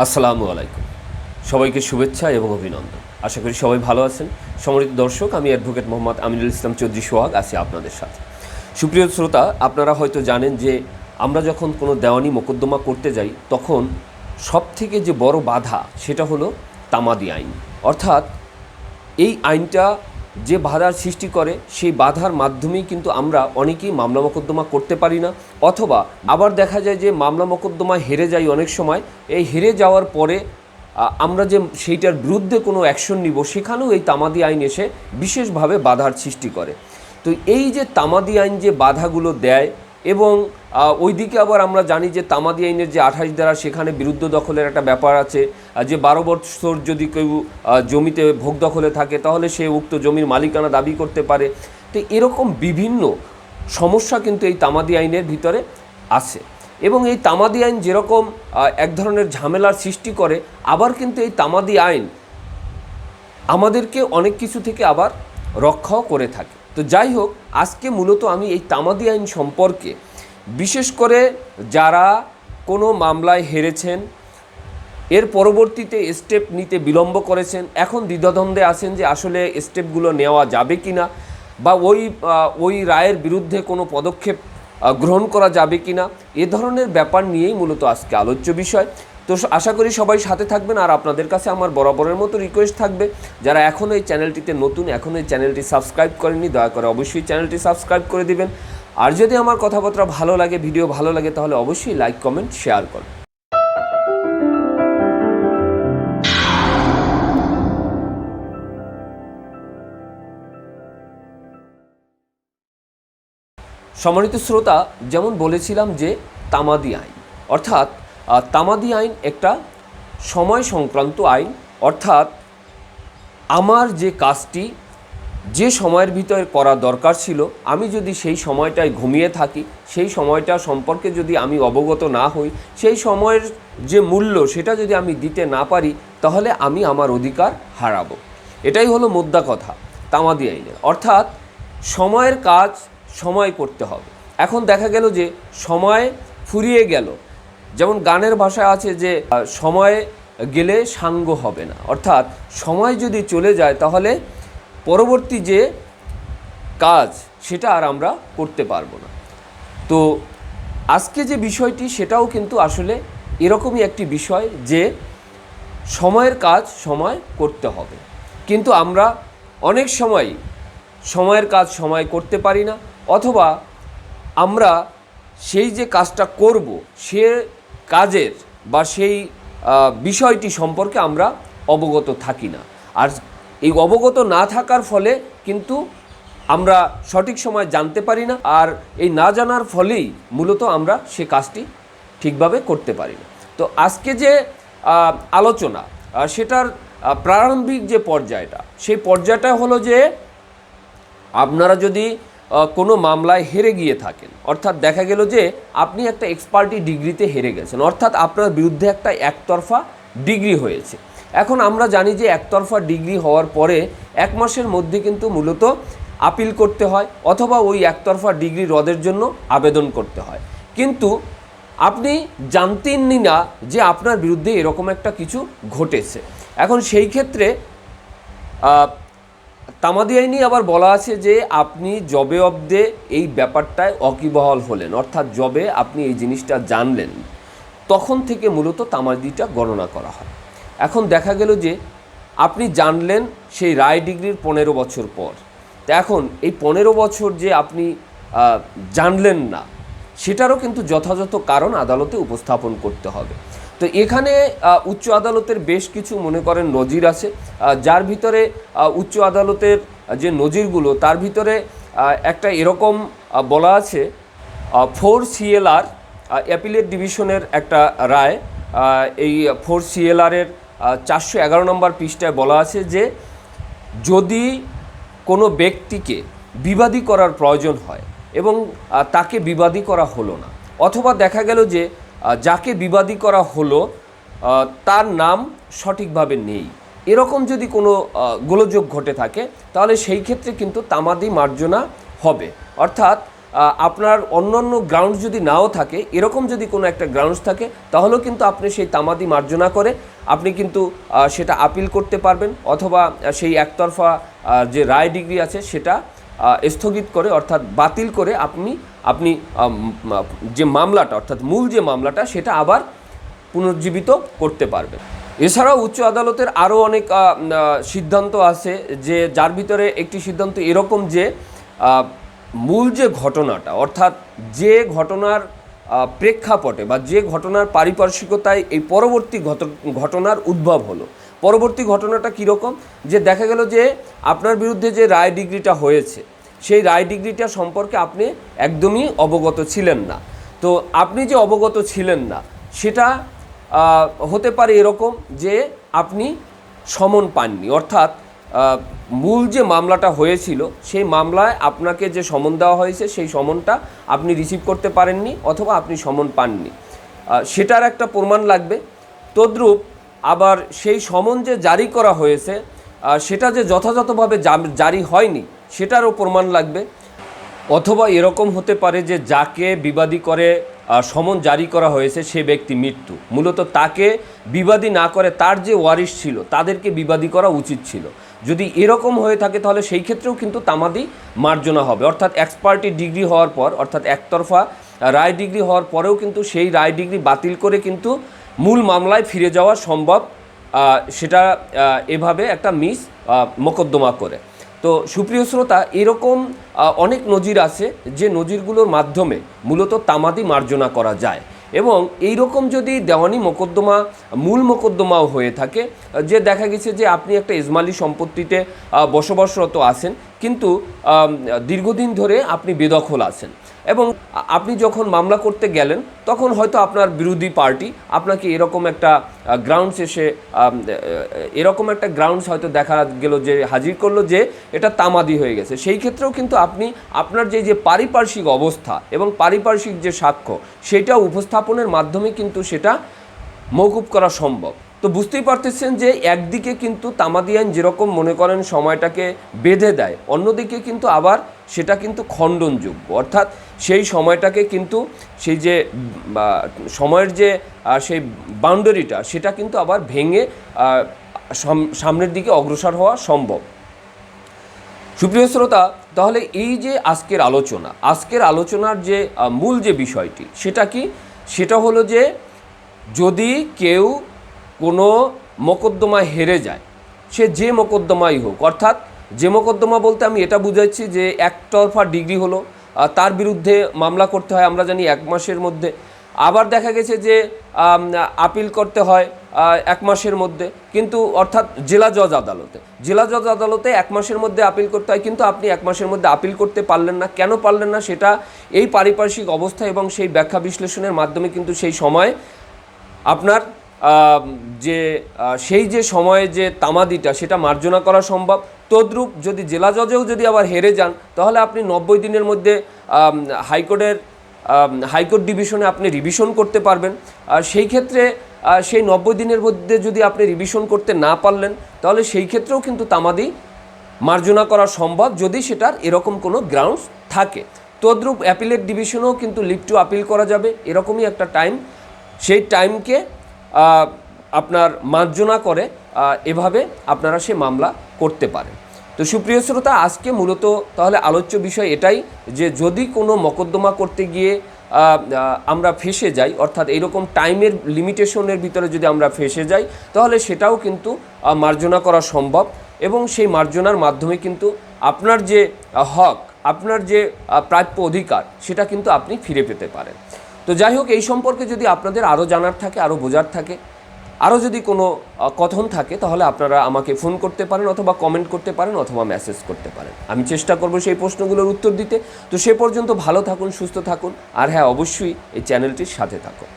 আসসালামু আলাইকুম। সবাইকে শুভেচ্ছা এবং অভিনন্দন। আশা করি সবাই ভালো আছেন। সম্মানিত দর্শক, আমি অ্যাডভোকেট মোহাম্মদ আমিনুল ইসলাম চৌধুরী সোহাগ, আছি আপনাদের সাথে। সুপ্রিয় শ্রোতা, আপনারা হয়তো জানেন যে আমরা যখন কোনো দেওয়ানি মোকদ্দমা করতে যাই, তখন সব থেকে যে বড় বাধা, সেটা হলো তামাদি আইন। অর্থাৎ এই আইনটা যে বাধার সৃষ্টি করে, সেই বাধার মাধ্যমেই কিন্তু আমরা অনেকেই মামলা মোকদ্দমা করতে পারি না। অথবা আবার দেখা যায় যে মামলা মোকদ্দমা হেরে যাই অনেক সময়, এই হেরে যাওয়ার পরে আমরা যে সেইটার বিরুদ্ধে কোনো অ্যাকশন নিব, সেখানেও এই তামাদি আইন এসে বিশেষভাবে বাধার সৃষ্টি করে। তো এই যে তামাদি আইন যে বাধাগুলো দেয় এবং ওইদিকে আবার আমরা জানি যে তামাদি আইনের যে আঠাশ দ্বারা সেখানে বিরুদ্ধ দখলের একটা ব্যাপার আছে। যে বারো বছর যদি কেউ জমিতে ভোগ দখলে থাকে, তাহলে সে উক্ত জমির মালিকানা দাবি করতে পারে। তো এরকম বিভিন্ন সমস্যা কিন্তু এই তামাদি আইনের ভিতরে আছে। এবং এই তামাদি আইন যেরকম এক ধরনের ঝামেলার সৃষ্টি করে, আবার কিন্তু এই তামাদি আইন আমাদেরকে অনেক কিছু থেকে আবার রক্ষাও করে থাকে। তো যাই হোক, আজকে মূলত আমি এই তামাদি আইন সম্পর্কে, বিশেষ করে যারা কোনো মামলায় হেরেছেন, এর পরবর্তীতে স্টেপ নিতে বিলম্ব করেছেন, এখন দ্বিধাদ্বন্দ্বে আছেন যে আসলে স্টেপগুলো নেওয়া যাবে কি না বা ওই ওই রায়ের বিরুদ্ধে কোনো পদক্ষেপ গ্রহণ করা যাবে কি না এ ধরনের ব্যাপার নিয়েই মূলত আজকে আলোচ্য বিষয়। তো আশা করি সবাই সাথে থাকবেন আর আপনাদের কাছে আমার বরাবরের মতো রিকোয়েস্ট থাকবে। যারা এখনও এই চ্যানেলটিতে নতুন এখনও এই চ্যানেলটি সাবস্ক্রাইব করেননি, দয়া করে অবশ্যই চ্যানেলটি সাবস্ক্রাইব করে দিবেন। আর যদি আমার কথাবার্তা ভালো লাগে ভিডিও ভালো লাগে, তাহলে অবশ্যই লাইক কমেন্ট শেয়ার করুন। সম্মানিত শ্রোতা, যেমন বলেছিলাম যে তামাদি আইন, অর্থাৎ তামাদি আইন একটা সময় সংক্রান্ত আইন, অর্থাৎ আমার যে কাজটি যে সময়ের ভিতরে করা দরকার ছিল, আমি যদি সেই সময়টায় ঘুমিয়ে থাকি, সেই সময়টা সম্পর্কে যদি আমি অবগত না হই, সেই সময়ের যে মূল্য সেটা যদি আমি দিতে না পারি, তাহলে আমি আমার অধিকার হারাবো। এটাই হলো মুদ্রা কথা, তামাদি আইনের। অর্থাৎ সময়ের কাজ সময় করতে হবে। এখন দেখা গেল যে সময় ফুরিয়ে গেল যেমন গানের ভাষা আছে যে সময় গেলে সাঙ্গ হবে না। অর্থাৎ সময় যদি চলে যায় তাহলে পরবর্তী যে কাজ সেটা আর আমরা করতে পারব না। তো আজকে যে বিষয়টি সেটাও কিন্তু আসলে এরকমই একটি বিষয় যে সময়ের কাজ সময় করতে হবে। কিন্তু আমরা অনেক সময় সময়ের কাজ সময় করতে পারি না, অথবা আমরা সেই যে কাজটা করব সে কাজের বা সেই বিষয়টি সম্পর্কে আমরা অবগত থাকি না। আর এই অবগত না থাকার ফলে কিন্তু আমরা সঠিক সময় জানতে পারি না আর এই না জানার ফলেই মূলত আমরা সে কাজটি ঠিকভাবে করতে পারি না। তো আজকে যে আলোচনা সেটার প্রারম্ভিক যে পর্যায়টা, সেই পর্যায়টা হলো যে, আপনারা যদি কোনো মামলায় হেরে গিয়ে থাকেন। অর্থাৎ দেখা গেল যে আপনি একটা এক্সপার্টি ডিগ্রিতে হেরে গেছেন। অর্থাৎ আপনার বিরুদ্ধে একটা একতরফা ডিগ্রি হয়েছে। এখন আমরা জানি যে একতরফা ডিগ্রি হওয়ার পরে এক মাসের মধ্যে কিন্তু মূলত আপিল করতে হয় অথবা ওই একতরফা ডিগ্রি রদের জন্য আবেদন করতে হয়। কিন্তু আপনি জানতেননি না যে আপনার বিরুদ্ধে এরকম একটা কিছু ঘটেছে। এখন সেই ক্ষেত্রে তামাদি আইনি আবার বলা আছে যে আপনি জবে অব্দে এই ব্যাপারটায় অকিবহল হলেন, অর্থাৎ জবে আপনি এই জিনিসটা জানলেন। তখন থেকে মূলত তামাদিটা গণনা করা হয়। এখন দেখা গেল যে আপনি জানলেন সেই রায় ডিগ্রির পনেরো বছর পর। তো এখন এই পনেরো বছর যে আপনি জানলেন না, সেটারও কিন্তু যথাযথ কারণ আদালতে উপস্থাপন করতে হবে। তো এখানে উচ্চ আদালতের বেশ কিছু মনে করেন নজির আছে। যার ভিতরে উচ্চ আদালতের যে নজিরগুলো, তার ভিতরে একটা এরকম বলা আছে ফোর সিএলআর অ্যাপিলেট ডিভিশনের একটা রায়। এই ফোর সিএলআরের চারশো এগারো নম্বর পৃষ্ঠায় বলা আছে যে, যদি কোনো ব্যক্তিকে বিবাদী করার প্রয়োজন হয় এবং তাকে বিবাদী করা হলো না, অথবা দেখা গেল যে যাকে বিবাদী করা হলো তার নাম সঠিকভাবে নেই। এরকম যদি কোনো গোলযোগ ঘটে থাকে, তাহলে সেই ক্ষেত্রে কিন্তু তামাদি মার্জনা হবে। অর্থাৎ আপনার অন্যান্য গ্রাউন্ডস যদি নাও থাকে, এরকম যদি কোনো একটা গ্রাউন্ডস থাকে, তাহলেও কিন্তু আপনি সেই তামাদি মার্জনা করে আপনি কিন্তু সেটা আপিল করতে পারবেন অথবা সেই একতরফা যে রায় ডিগ্রি আছে, সেটা স্থগিত করে অর্থাৎ বাতিল করে আপনি আপনি যে মামলাটা, অর্থাৎ মূল যে মামলাটা, সেটা আবার পুনর্জীবিত করতে পারবে। এছাড়াও উচ্চ আদালতের আরও অনেক সিদ্ধান্ত আছে যে যার ভিতরে একটি সিদ্ধান্ত এরকম যে মূল যে ঘটনাটা, অর্থাৎ যে ঘটনার প্রেক্ষাপটে বা যে ঘটনার পারিপার্শ্বিকতায় এই পরবর্তী ঘট- ঘটনার উদ্ভব হলো। পরবর্তী ঘটনাটা কীরকম? যে দেখা গেল যে আপনার বিরুদ্ধে যে রায় ডিগ্রিটা হয়েছে সেই রায় ডিগ্রিটা সম্পর্কে আপনি একদমই অবগত ছিলেন না। তো আপনি যে অবগত ছিলেন না, সেটা হতে পারে এরকম যে আপনি সমন পাননি। অর্থাৎ মূল যে মামলাটা হয়েছিল, সেই মামলায় আপনাকে যে সমন দেওয়া হয়েছে, সেই সমনটা আপনি রিসিভ করতে পারেননি অথবা আপনি সমন পাননি। সেটার একটা প্রমাণ লাগবে। তদ্রূপ আবার সেই সমন যে জারি করা হয়েছে সেটা যে যথাযথভাবে জারি হয়নি সেটারও প্রমাণ লাগবে। অথবা এরকম হতে পারে যে যাকে বিবাদী করে সমন জারি করা হয়েছে সে ব্যক্তি মৃত্যু। মূলত তাকে বিবাদী না করে তার যে ওয়ারিশ ছিল, তাদেরকে বিবাদী করা উচিত ছিল। যদি এরকম হয়ে থাকে তাহলে সেই ক্ষেত্রেও কিন্তু তামাদি মার্জনা হবে। অর্থাৎ এক্সপার্টি ডিগ্রি হওয়ার পর, অর্থাৎ একতরফা রায় ডিগ্রি হওয়ার পরেও কিন্তু সেই রায় ডিগ্রি বাতিল করে কিন্তু মূল মামলায় ফিরে যাওয়া সম্ভব সেটা এভাবে একটা মিস মোকদ্দমা করে। তো সুপ্রিয় শ্রোতা, এরকম অনেক নজির আছে যে নজিরগুলোর মাধ্যমে মূলত তামাদি মার্জনা করা যায়। এবং এই রকম যদি দেওয়ানি মোকদ্দমা, মূল মোকদ্দমাও হয়ে থাকে, যে দেখা গেছে যে আপনি একটা ইজমালি সম্পত্তিতে বসবাসরত আছেন কিন্তু দীর্ঘদিন ধরে আপনি বেদখল আছেন। এবং আপনি যখন মামলা করতে গেলেন, তখন হয়তো আপনার বিরোধী পার্টি আপনাকে এরকম একটা গ্রাউন্ডস এসে এরকম একটা গ্রাউন্ডস হয়তো দেখা গেল যে, হাজির করল যে, এটা তামাদি হয়ে গেছে। সেই ক্ষেত্রেও কিন্তু আপনি, আপনার যে যে পারিপার্শ্বিক অবস্থা এবং পারিপার্শ্বিক যে সাক্ষ্য, সেটা উপস্থাপনের মাধ্যমে কিন্তু সেটা মৌকুব করা সম্ভব। তো বুঝতেই পারতেছেন যে একদিকে কিন্তু তামাদি আইন যেরকম মনে করেন সময়টাকে বেঁধে দেয়, অন্যদিকে কিন্তু আবার সেটা কিন্তু খণ্ডনযোগ্য। অর্থাৎ সেই সময়টাকে কিন্তু সেই যে সময়ের যে সেই বাউন্ডারিটা, সেটা কিন্তু আবার ভেঙে সাম- সামনের দিকে অগ্রসর হওয়া সম্ভব। সুপ্রিয় শ্রোতা, তাহলে এই যে আজকের আলোচনা, আজকের আলোচনার যে মূল যে বিষয়টি, সেটা কি? সেটা হলো যে, যদি কেউ কোনো মোকদ্দমায় হেরে যায়, সে যে মোকদ্দমাই হোক। অর্থাৎ যে মোকদ্দমা বলতে আমি এটা বুঝাচ্ছি যে একতরফা ডিগ্রি হলো তার বিরুদ্ধে মামলা করতে হয়, আমরা জানি এক মাসের মধ্যে। আবার দেখা গেছে যে আপিল করতে হয় এক মাসের মধ্যে। কিন্তু অর্থাৎ জেলা জজ আদালতে। জেলা জজ আদালতে এক মাসের মধ্যে আপিল করতে হয়, কিন্তু আপনি এক মাসের মধ্যে আপিল করতে পারলেন না। কেন পারলেন না? সেটা এই পারিপার্শ্বিক অবস্থা এবং সেই ব্যাখ্যা বিশ্লেষণের মাধ্যমে কিন্তু সেই সময় আপনার যে সেই যে সময়ে যে তামাদিটা সেটা মার্জনা করা সম্ভব। তদ্রূপ যদি জেলা জজেও যদি আবার হেরে যান, তাহলে আপনি নব্বই দিনের মধ্যে হাইকোর্টের হাইকোর্ট ডিভিশনে আপনি রিভিশন করতে পারবেন। আর সেই ক্ষেত্রে সেই নব্বই দিনের মধ্যে যদি আপনি রিভিশন করতে না পারলেন, তাহলে সেই ক্ষেত্রেও কিন্তু তামাদি মার্জনা করা সম্ভব যদি সেটার এরকম কোনো গ্রাউন্ডস থাকে। তদ্রূপ অ্যাপিলেট ডিভিশনেও কিন্তু লিভ টু আপিল করা যাবে। এরকমই একটা টাইম সেই টাইমকে আপনার মার্জনা করে এভাবে আপনারা সে মামলা করতে পারেন। তো সুপ্রিয় শ্রোতা, আজকে মূলত তাহলে আলোচ্য বিষয় এটাই যে যদি কোনো মকদ্দমা করতে গিয়ে আমরা ফেসে যাই, অর্থাৎ এইরকম টাইমের লিমিটেশনের ভিতরে যদি আমরা ফেসে যাই, তাহলে সেটাও কিন্তু মার্জনা করা সম্ভব এবং সেই মার্জনার মাধ্যমে কিন্তু আপনার যে হক, আপনার যে প্রাপ্য অধিকার, সেটা কিন্তু আপনি ফিরে পেতে পারেন। তো যাই হোক, এই সম্পর্কে যদি আপনাদের আরও জানার থাকে আরও বোঝার থাকে আরও যদি কোনো কথন থাকে, তাহলে আপনারা আমাকে ফোন করতে পারেন অথবা কমেন্ট করতে পারেন অথবা মেসেজ করতে পারেন। আমি চেষ্টা করব সেই প্রশ্নগুলোর উত্তর দিতে। তো সে পর্যন্ত ভালো থাকুন, সুস্থ থাকুন। আর হ্যাঁ অবশ্যই এই চ্যানেলটির সাথে থাকুন।